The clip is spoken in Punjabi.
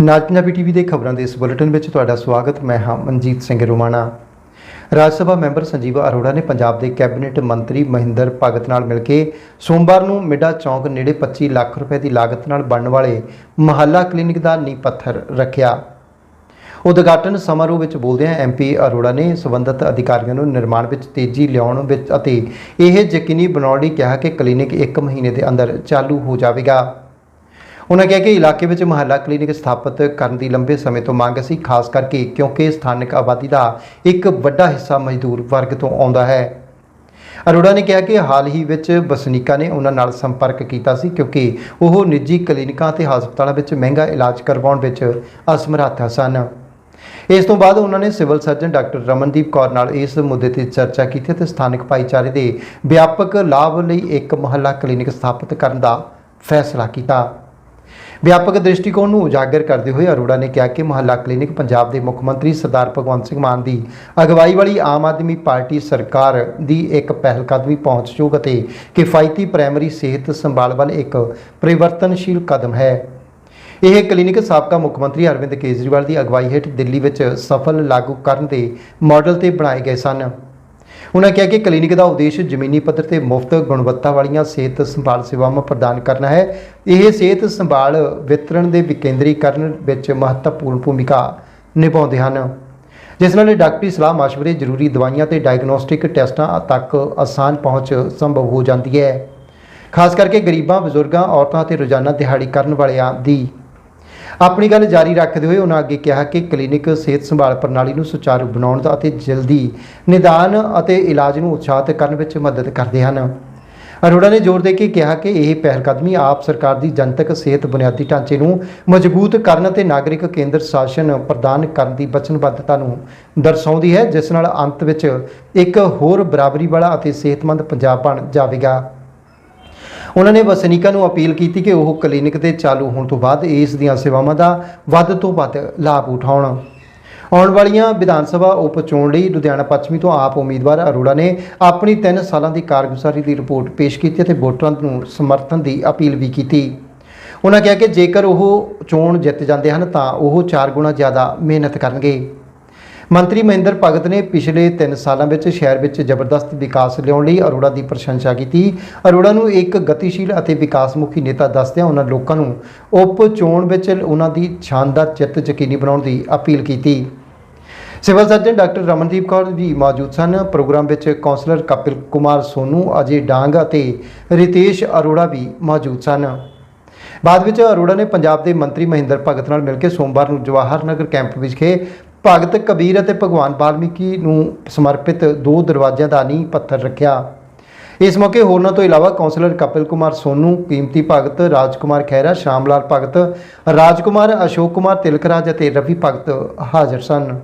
ਨਾਜ ਪੰਜਾਬੀ ਟੀਵੀ ਦੇ ਖਬਰਾਂ ਦੇ ਇਸ ਬੁਲੇਟਿਨ ਵਿੱਚ ਤੁਹਾਡਾ ਸਵਾਗਤ। ਮੈਂ ਹਾਂ ਮਨਜੀਤ ਸਿੰਘ ਰੋਮਾਣਾ। ਰਾਜ ਸਭਾ ਮੈਂਬਰ ਸੰਜੀਵ ਅਰੋੜਾ ਨੇ ਪੰਜਾਬ ਦੇ ਕੈਬਨਿਟ ਮੰਤਰੀ ਮਹਿੰਦਰ ਭਗਤ ਨਾਲ ਮਿਲ ਕੇ ਸੋਮਵਾਰ ਨੂੰ ਮਿੱਡਾ ਚੌਂਕ ਨੇੜੇ 25 ਲੱਖ ਰੁਪਏ ਦੀ ਲਾਗਤ ਨਾਲ ਬਣਨ ਵਾਲੇ ਮਹੱਲਾ ਕਲੀਨਿਕ ਦਾ ਨੀਂਹ ਪੱਥਰ ਰੱਖਿਆ। ਉਦਘਾਟਨ ਸਮਾਰੋਹ ਵਿੱਚ ਬੋਲਦਿਆਂ ਐਮਪੀ ਅਰੋੜਾ ਨੇ ਸਬੰਧਤ ਅਧਿਕਾਰੀਆਂ ਨੂੰ ਨਿਰਮਾਣ ਵਿੱਚ ਤੇਜ਼ੀ ਲਿਆਉਣ ਵਿੱਚ ਅਤੇ ਇਹ ਯਕੀਨੀ ਬਣਾਉਣ ਲਈ ਕਿਹਾ ਕਿ ਕਲੀਨਿਕ 1 ਮਹੀਨੇ ਦੇ ਅੰਦਰ ਚਾਲੂ ਹੋ ਜਾਵੇਗਾ। ਉਹਨਾਂ ਕਿਹਾ ਕਿ ਇਲਾਕੇ ਵਿੱਚ ਮੁਹੱਲਾ ਕਲੀਨਿਕ ਸਥਾਪਿਤ ਕਰਨ ਦੀ ਲੰਬੇ ਸਮੇਂ ਤੋਂ ਮੰਗ ਸੀ, ਖਾਸ ਕਰਕੇ ਕਿਉਂਕਿ ਸਥਾਨਕ ਆਬਾਦੀ ਦਾ ਇੱਕ ਵੱਡਾ ਹਿੱਸਾ ਮਜ਼ਦੂਰ ਵਰਗ ਤੋਂ ਆਉਂਦਾ ਹੈ। ਅਰੋੜਾ ਨੇ ਕਿਹਾ ਕਿ ਹਾਲ ਹੀ ਵਿੱਚ ਵਸਨੀਕਾਂ ਨੇ ਉਹਨਾਂ ਨਾਲ ਸੰਪਰਕ ਕੀਤਾ ਸੀ ਕਿਉਂਕਿ ਉਹ ਨਿੱਜੀ ਕਲੀਨਿਕਾਂ ਅਤੇ ਹਸਪਤਾਲਾਂ ਵਿੱਚ ਮਹਿੰਗਾ ਇਲਾਜ ਕਰਵਾਉਣ ਵਿੱਚ ਅਸਮਰੱਥ ਸਨ। ਇਸ ਤੋਂ ਬਾਅਦ ਉਹਨਾਂ ਨੇ civil surgeon doctor Ramandeep Kaur ਨਾਲ ਇਸ ਮੁੱਦੇ ਤੇ ਚਰਚਾ ਕੀਤੀ ਤੇ ਸਥਾਨਕ ਭਾਈਚਾਰੇ ਦੇ ਵਿਆਪਕ ਲਾਭ ਲਈ ਇੱਕ ਮੁਹੱਲਾ ਕਲੀਨਿਕ ਸਥਾਪਿਤ ਕਰਨ ਦਾ ਫੈਸਲਾ ਕੀਤਾ। ਵਿਆਪਕ ਦ੍ਰਿਸ਼ਟੀਕੋਣ ਨੂੰ ਉਜਾਗਰ ਕਰਦੇ ਹੋਏ ਅਰੋੜਾ ਨੇ ਕਿਹਾ ਕਿ ਮੁਹੱਲਾ ਕਲੀਨਿਕ ਪੰਜਾਬ ਦੇ ਮੁੱਖ ਮੰਤਰੀ ਸਰਦਾਰ ਭਗਵੰਤ ਸਿੰਘ ਮਾਨ ਦੀ ਅਗਵਾਈ ਵਾਲੀ ਆਮ ਆਦਮੀ ਪਾਰਟੀ ਸਰਕਾਰ ਦੀ ਇੱਕ ਪਹਿਲਕਦਮੀ ਪਹੁੰਚਯੋਗ ਅਤੇ ਕਿਫਾਇਤੀ ਪ੍ਰਾਇਮਰੀ ਸਿਹਤ ਸੰਭਾਲ ਵੱਲ ਇੱਕ ਪਰਿਵਰਤਨਸ਼ੀਲ ਕਦਮ ਹੈ। ਇਹ ਕਲੀਨਿਕ ਸਾਬਕਾ ਮੁੱਖ ਮੰਤਰੀ ਅਰਵਿੰਦ ਕੇਜਰੀਵਾਲ ਦੀ ਅਗਵਾਈ ਹੇਠ ਦਿੱਲੀ ਵਿੱਚ ਸਫਲ ਲਾਗੂ ਕਰਨ ਦੇ ਮਾਡਲ ਤੇ ਬਣਾਏ ਗਏ ਸਨ। ਉਹਨਾਂ ਕਿਹਾ ਕਿ ਕਲੀਨਿਕ ਦਾ ਉਦੇਸ਼ ਜ਼ਮੀਨੀ ਪੱਧਰ ਤੇ ਮੁਫਤ ਗੁਣਵੱਤਾ ਵਾਲੀਆਂ ਸਿਹਤ ਸੰਭਾਲ ਸੇਵਾਵਾਂ ਪ੍ਰਦਾਨ ਕਰਨਾ ਹੈ। ਇਹ ਸਿਹਤ ਸੰਭਾਲ ਵਿਤਰਣ ਦੇ ਵਿਕੇਂਦਰੀਕਰਨ ਵਿੱਚ ਮਹੱਤਵਪੂਰਨ ਭੂਮਿਕਾ ਨਿਭਾਉਂਦੇ ਹਨ। ਜਿਸ ਨਾਲ ਡਾਕਟਰੀ ਸਲਾਹ مشਵਰੇ ਜ਼ਰੂਰੀ ਦਵਾਈਆਂ ਤੇ ਡਾਇਗਨੋਸਟਿਕ ਟੈਸਟਾਂ ਤੱਕ ਆਸਾਨ ਪਹੁੰਚ ਸੰਭਵ ਹੋ ਜਾਂਦੀ ਹੈ। ਖਾਸ ਕਰਕੇ ਗਰੀਬਾਂ, ਬਜ਼ੁਰਗਾਂ, ਔਰਤਾਂ ਤੇ ਰੋਜ਼ਾਨਾ ਦਿਹਾੜੀ ਕਰਨ ਵਾਲਿਆਂ ਦੀ ਆਪਣੀ ਗੱਲ ਜਾਰੀ ਰੱਖਦੇ ਹੋਏ ਉਹਨਾਂ ਅੱਗੇ ਕਿਹਾ ਕਿ ਕਲੀਨਿਕ ਸਿਹਤ ਸੰਭਾਲ ਪ੍ਰਣਾਲੀ ਨੂੰ ਸੁਚਾਰੂ ਬਣਾਉਣ ਦਾ ਅਤੇ ਜਲਦੀ ਨਿਦਾਨ ਅਤੇ ਇਲਾਜ ਨੂੰ ਉਤਸ਼ਾਹਿਤ ਕਰਨ ਵਿੱਚ ਮਦਦ ਕਰਦੇ ਹਨ। ਅਰੋੜਾ ਨੇ ਜ਼ੋਰ ਦੇ ਕੇ ਕਿਹਾ ਕਿ ਇਹ ਪਹਿਲਕਦਮੀ ਆਪ ਸਰਕਾਰ ਦੀ ਜਨਤਕ ਸਿਹਤ ਬੁਨਿਆਦੀ ਢਾਂਚੇ ਨੂੰ ਮਜ਼ਬੂਤ ਕਰਨ ਅਤੇ ਨਾਗਰਿਕ ਕੇਂਦਰ ਸ਼ਾਸਨ ਪ੍ਰਦਾਨ ਕਰਨ ਦੀ ਵਚਨਬੱਧਤਾ ਨੂੰ ਦਰਸਾਉਂਦੀ ਹੈ, ਜਿਸ ਨਾਲ ਅੰਤ ਵਿੱਚ ਇੱਕ ਹੋਰ ਬਰਾਬਰੀ ਵਾਲਾ ਅਤੇ ਸਿਹਤਮੰਦ ਪੰਜਾਬ ਬਣ ਜਾਵੇਗਾ। ਉਹਨਾਂ ਨੇ ਵਸਨੀਕਾਂ ਨੂੰ ਅਪੀਲ ਕੀਤੀ ਕਿ ਉਹ ਕਲੀਨਿਕ ਦੇ ਚਾਲੂ ਹੋਣ ਤੋਂ ਬਾਅਦ ਇਸ ਦੀਆਂ ਸੇਵਾਵਾਂ ਦਾ ਵੱਧ ਤੋਂ ਵੱਧ ਲਾਭ ਉਠਾਉਣ। ਆਉਣ ਵਾਲੀਆਂ ਵਿਧਾਨ ਸਭਾ, ਉਪ ਚੋਣ ਲਈ ਲੁਧਿਆਣਾ ਪੱਛਮੀ ਤੋਂ ਆਪ ਉਮੀਦਵਾਰ ਅਰੋੜਾ ਨੇ ਆਪਣੀ 3 ਸਾਲਾਂ ਦੀ ਕਾਰਗੁਜ਼ਾਰੀ ਦੀ ਰਿਪੋਰਟ ਪੇਸ਼ ਕੀਤੀ ਅਤੇ ਵੋਟਰਾਂ ਨੂੰ ਸਮਰਥਨ ਦੀ ਅਪੀਲ ਵੀ ਕੀਤੀ। ਉਹਨਾਂ ਕਿਹਾ ਕਿ ਜੇਕਰ ਉਹ ਚੋਣ ਜਿੱਤ ਜਾਂਦੇ ਹਨ ਤਾਂ ਉਹ 4 ਗੁਣਾ ਜ਼ਿਆਦਾ ਮਿਹਨਤ ਕਰਨਗੇ। ਮੰਤਰੀ ਮਹਿੰਦਰ ਭਗਤ ਨੇ ਪਿਛਲੇ 3 ਸਾਲਾਂ ਵਿੱਚ ਸ਼ਹਿਰ ਵਿੱਚ ਜ਼ਬਰਦਸਤ ਵਿਕਾਸ ਲਿਆਉਣ ਲਈ ਅਰੋੜਾ ਦੀ ਪ੍ਰਸ਼ੰਸਾ ਕੀਤੀ। ਅਰੋੜਾ ਨੂੰ ਇੱਕ ਗਤੀਸ਼ੀਲ ਅਤੇ ਵਿਕਾਸਮੁਖੀ ਨੇਤਾ ਦੱਸਦਿਆਂ ਉਹਨਾਂ ਲੋਕਾਂ ਨੂੰ ਉਪ ਚੋਣ ਵਿੱਚ ਉਹਨਾਂ ਦੀ ਸ਼ਾਨਦਾਰ ਜਿੱਤ ਯਕੀਨੀ ਬਣਾਉਣ ਦੀ ਅਪੀਲ ਕੀਤੀ। Civil surgeon doctor Ramandeep Kaur ji ਮੌਜੂਦ ਸਨ। ਪ੍ਰੋਗਰਾਮ ਵਿੱਚ ਕਾਉਂਸਲਰ ਕਪਿਲ ਕੁਮਾਰ ਸੋਨੂ, ਅਜੇ ਡਾਂਗ ਅਤੇ ਰਿਤੇਸ਼ ਅਰੋੜਾ ਵੀ ਮੌਜੂਦ ਸਨ। ਬਾਅਦ ਵਿੱਚ ਅਰੋੜਾ ਨੇ ਪੰਜਾਬ ਦੇ ਮੰਤਰੀ ਮਹਿੰਦਰ ਭਗਤ ਨਾਲ ਮਿਲ ਕੇ ਸੋਮਵਾਰ ਨੂੰ ਜਵਾਹਰ ਨਗਰ ਕੈਂਪ ਵਿਖੇ ਭਗਤ ਕਬੀਰ ਅਤੇ ਭਗਵਾਨ ਵਾਲਮੀਕੀ ਨੂੰ ਸਮਰਪਿਤ ਦੋ ਦਰਵਾਜ਼ਿਆਂ ਦਾ ਨੀਂਹ ਪੱਥਰ ਰੱਖਿਆ। ਇਸ ਮੌਕੇ ਹੋਰਨਾਂ ਤੋਂ ਇਲਾਵਾ ਕਾਉਂਸਲਰ ਕਪਿਲ ਕੁਮਾਰ ਸੋਨੂ, ਕੀਮਤੀ ਭਗਤ ਰਾਜਕੁਮਾਰ ਖਹਿਰਾ, ਸ਼ਾਮਲਾਲ ਭਗਤ ਰਾਜਕੁਮਾਰ ਅਸ਼ੋਕ ਕੁਮਾਰ ਤਿਲਕਰਾਜ ਅਤੇ ਰਵੀ ਭਗਤ ਹਾਜ਼ਰ ਸਨ।